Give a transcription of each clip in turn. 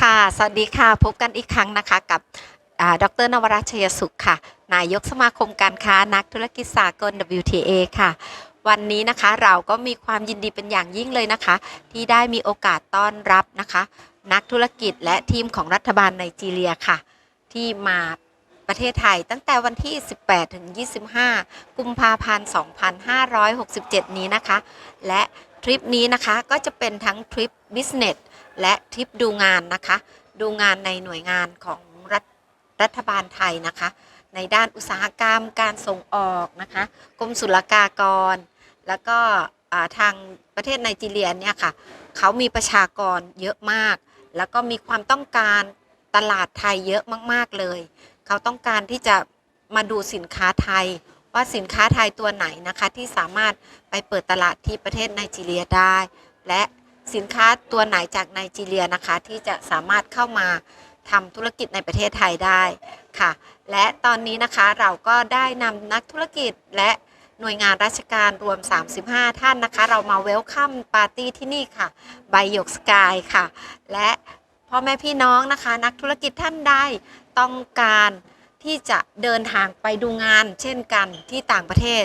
ค่ะ สวัสดีค่ะ พบกันอีกครั้งนะคะกับดรนวรัชชัยสุขค่ะ นายกสมาคมการค้านักธุรกิจสากล WTA ค่ะ วันนี้นะคะเราก็มีความยินดีเป็นอย่างยิ่งเลยนะคะ ที่ได้มีโอกาสต้อนรับนะคะ นักธุรกิจและทีมของรัฐบาลไนจีเรียค่ะ ที่มาประเทศไทยตั้งแต่วันที่ 18 ถึง 25 กุมภาพันธ์ 2567 นี้นะคะ และทริปนี้นะคะก็จะเป็นทั้งทริป business และทริปดูงานนะคะ ดูงานในหน่วยงานของรัฐรัฐบาลไทยนะคะ ในด้านอุตสาหกรรมการส่งออกนะคะกรมศุลกากร แล้วก็ทางประเทศไนจีเรียเนี่ยค่ะเขามีประชากรเยอะมาก แล้วก็มีความต้องการตลาดไทยเยอะมาก ๆ เลย เขาต้องการที่จะมาดูสินค้าไทย ว่าสินค้าไทยตัวไหนนะคะที่สามารถไปเปิดตลาดที่ประเทศไนจีเรียได้ และ สินค้าตัวไหนจากไนจีเรียนะคะ ที่จะสามารถเข้ามาทำธุรกิจในประเทศไทยได้ค่ะ และตอนนี้นะคะเราก็ได้นำนักธุรกิจและหน่วยงานราชการรวม 35 ท่านนะคะ เรามาเวลคัมปาร์ตี้ที่นี่ค่ะไบหยกสกายค่ะ และพ่อแม่พี่น้องนะคะ นักธุรกิจท่านใดต้องการที่จะเดินทางไปดูงาน เช่นกันที่ต่างประเทศ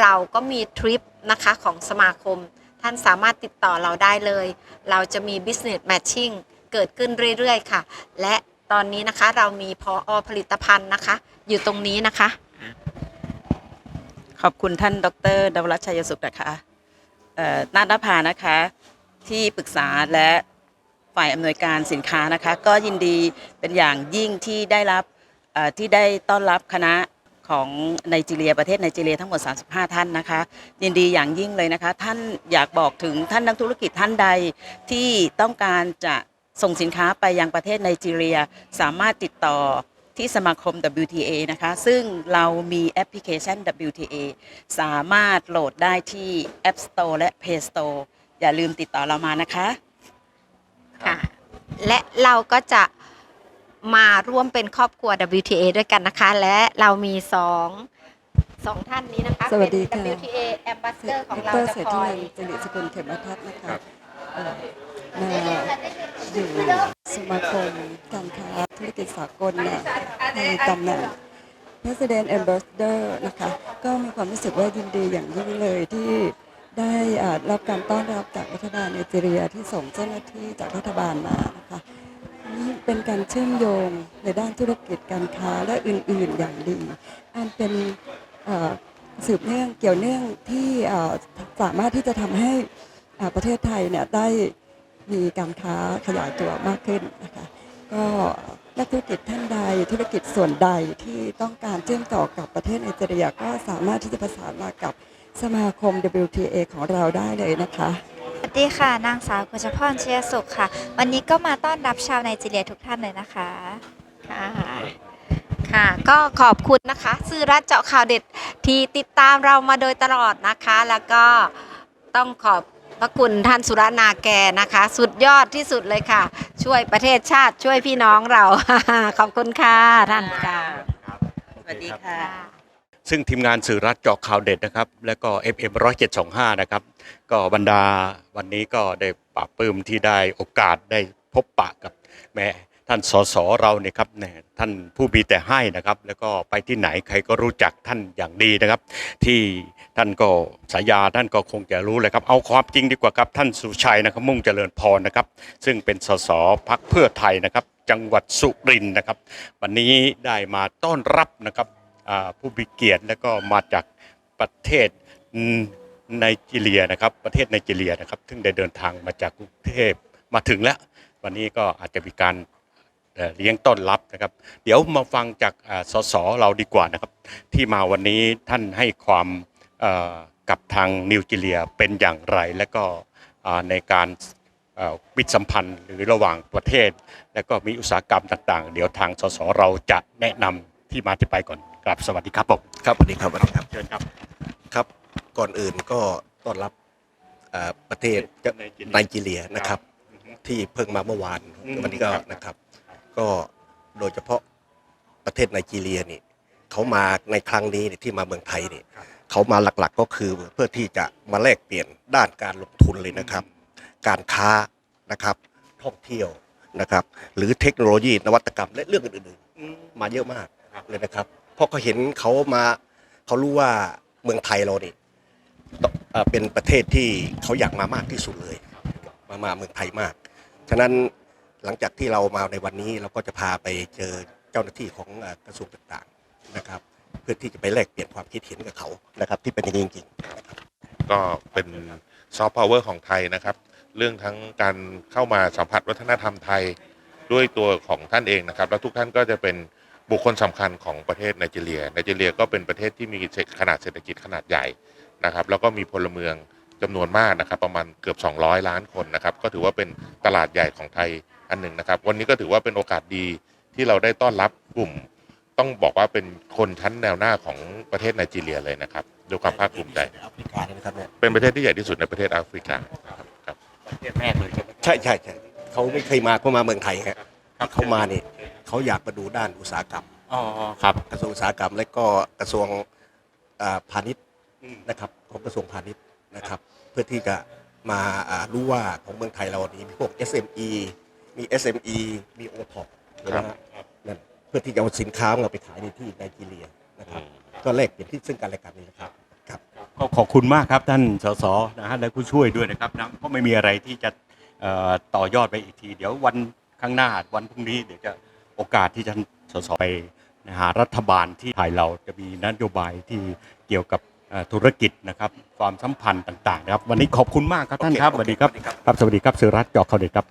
เราก็มีทริปนะคะของสมาคม ท่านสามารถติดต่อเราได้เลย เราจะมี business matching เกิดขึ้นเรื่อยๆ ค่ะ และตอนนี้นะคะเรามีพออผลิตภัณฑ์นะคะ อยู่ตรงนี้นะคะ ขอบคุณท่าน ดรดวรัชชัยสุขนะคะเอ่อนาฏภานะคะ ที่ปรึกษาและฝ่ายอำนวยการสินค้านะคะ ก็ยินดีเป็นอย่างยิ่งที่ได้รับเอ่อที่ได้ต้อนรับคณะ ของไนจีเรียประเทศไนจีเรียทั้งหมด 35 ท่านนะคะยินดีอย่างยิ่งเลยนะคะ ท่านอยากบอกถึงท่านนักธุรกิจท่านใดที่ต้องการจะส่งสินค้าไปยังประเทศไนจีเรียสามารถติดต่อที่สมาคม WTA นะคะ ซึ่งเรามีแอปพลิเคชัน WTA สามารถโหลดได้ที่ App Store และ Play Store อย่าลืมติดต่อเรามานะคะ ค่ะ และเราก็จะ มาร่วมเป็นครอบครัว WTA ด้วยกันนะคะ และเรามีสองสองท่านนี้นะคะสวัสดีเป็นค่ะ WTA Ambassador ของดเรารจะเศรษคฐิอนัยนท์สิริสกุลเขมทัศน์นะคะเอ่อมาอยู่สมาคมการค้าธุรกิจสากลเนี่ยในตำแหน่ง President Ambassador นะคะ ก็มีความรู้สึกว่ายินดีอย่างยิ่งเลยที่ได้อ่ารับการต้อนรับจากรัฐบาลไนจีเรียที่ส่งเจ้าหน้าที่จากรัฐบาลมานะคะนี่ เป็นการเชื่อมโยงในด้านธุรกิจการค้าและอื่นๆอย่างดี อันเป็นสืบเนื่องเกี่ยวเนื่องที่สามารถที่จะทำให้ประเทศไทยเนี่ยได้มีการค้าขยายตัวมากขึ้นนะคะก็นักธุรกิจท่านใดธุรกิจส่วนใดที่ต้องการเชื่อมต่อกับประเทศไนจีเรียก็สามารถที่จะประสานมากับสมาคม WTA ของเราได้เลยนะคะ สวัสดีค่ะ นางสาวกุชพรเชียสุขค่ะ วันนี้ก็มาต้อนรับชาวไนจีเรียทุกท่านเลยนะคะ ค่ะค่ะ ก็ขอบคุณนะคะสื่อรัฐเจาะข่าวเด็ดที่ติดตามเรามาโดยตลอดนะคะ แล้วก็ต้องขอบพระคุณท่านสุรนาแกนะคะ สุดยอดที่สุดเลยค่ะ ช่วยประเทศชาติช่วยพี่น้องเรา ขอบคุณค่ะท่านค่ะ สวัสดีค่ะ ซึ่งทีมงานสื่อรัฐเจาะข่าวเด็ดนะครับ และก็ FM 10725 นะครับ ก็บรรดาวันนี้ก็ได้ปราบปลื้มที่ได้โอกาสได้พบปะกับแม่ท่านสสเราเนี่ยครับเนี่ยท่านผู้มีแต่ให้นะครับ แล้วก็ไปที่ไหนใครก็รู้จักท่านอย่างดีนะครับ ที่ท่านก็สายาท่านก็คงจะรู้เลยครับ เอาความจริงดีกว่าครับท่านสุชัยนะครับมุ่งเจริญพรนะครับ ซึ่งเป็นสสพักเพื่อไทยนะครับ จังหวัดสุรินทร์นะครับ วันนี้ได้มาต้อนรับนะครับ ผู้มีเกียรติแล้วก็มาจากประเทศไนจีเรียนะครับ ประเทศไนจีเรียนะครับ ซึ่งได้เดินทางมาจากกรุงเทพมาถึงแล้ว วันนี้ก็อาจจะมีการเลี้ยงต้อนรับนะครับ เดี๋ยวมาฟังจากสสเราดีกว่านะครับ ที่มาวันนี้ท่านให้ความกับทางนิวจีเรียเป็นอย่างไร และก็ในการเอ่อวิตสัมพันธ์หรือระหว่างประเทศ และก็มีอุตสาหกรรมต่าง ๆ เดี๋ยวทางสสเราจะแนะนำที่มาที่ไปก่อน กราบสวัสดีครับผมครับสวัสดีครับสวัสดีครับเชิญครับครับ ก่อนอื่นก็ต้อนรับเอ่อประเทศไนจีเรียนะครับ ที่เพิ่งมาเมื่อวานอืมวันนี้ก็ครับนะครับ ก็โดยเฉพาะประเทศไนจีเรียนี่เขามาในครั้งนี้เนี่ยที่มาเมืองไทยนี่เขามาหลักๆก็คือเพื่อที่จะมาแลกเปลี่ยนด้านการลงทุนเลยนะครับ การค้านะครับท่องเที่ยวนะครับ หรือเทคโนโลยีนวัตกรรมและเรื่องอื่นๆ มาเยอะมากเลยนะครับเพราะเขาเห็นเขามาเขารู้ว่าเมืองไทยเรานี่เอ่อเป็นประเทศที่เขาอยากมามากที่สุดเลย มามาเมืองไทยมาก ฉะนั้นหลังจากที่เรามาในวันนี้เราก็จะพาไปเจอเจ้าหน้าที่ของเอ่อกระทรวงต่างๆนะครับ เพื่อที่จะไปแลกเปลี่ยนความคิดเห็นกับเขานะครับ ที่เป็นอย่างนี้จริงๆก็เป็นซอฟต์พาวเวอร์ของไทยนะครับ เรื่องทั้งการเข้ามาสัมผัสวัฒนธรรมไทยด้วยตัวของท่านเองนะครับ แล้วทุกท่านก็จะเป็น บุคคลสำคัญของประเทศไนจีเรียไนจีเรียก็เป็นประเทศที่มีขนาดเศรษฐกิจขนาดใหญ่นะครับ แล้วก็มีพลเมืองจำนวนมากนะครับ ประมาณเกือบ 200 ล้านคนนะครับ ก็ถือว่าเป็นตลาดใหญ่ของไทยอันหนึ่งนะครับ วันนี้ก็ถือว่าเป็นโอกาสดีที่เราได้ต้อนรับกลุ่ม ต้องบอกว่าเป็นคนชั้นแนวหน้าของประเทศไนจีเรียเลยนะครับด้วยความภาคภูมิใจแอฟริกาเนี่ยนะครับเนี่ยเป็นประเทศที่ใหญ่ที่สุดในประเทศแอฟริกาครับครับประเทศแรกเลยใช่ไหมใช่ใช่ใช่เขาไม่เคยมาเขามาเมืองไทยฮะเขามานี่ เขาอยากมาดูด้านอุตสาหกรรม อ๋อครับ กระทรวงอุตสาหกรรม และก็กระทรวงอ่าพาณิชย์นะครับของกระทรวงพาณิชย์นะครับ เพื่อที่จะมาอ่ารู้ว่าของเมืองไทยเรานี้มีพวก SME มี SME มี o t o p นะฮะนั่นเพื่อที่จะเอาสินค้าเราไปขายในที่ไนจีเรียนะครับก็แลกเปลี่ยนที่ซึ่งกันและกันนี่นะครับครับ ก็ขอบคุณมากครับท่านสสนะฮะและผู้ช่วยด้วยนะครับนะก็ไม่มีอะไรที่จะเอ่อต่อยอดไปอีกที เดี๋ยววันข้างหน้าวันพรุ่งนี้เดี๋ยวจะ โอกาสที่ท่านสสไปนะฮะรัฐบาลที่ไทยเราจะมีนโยบายที่เกี่ยวกับเอ่อธุรกิจนะครับความสัมพันธ์ต่างๆนะครับวันนี้ขอบคุณมากครับท่านครับสโอวัสเคดีครับสวัสดีครับครับสวัสดีครับสุรัตน์จอกเขาเด็ดครับ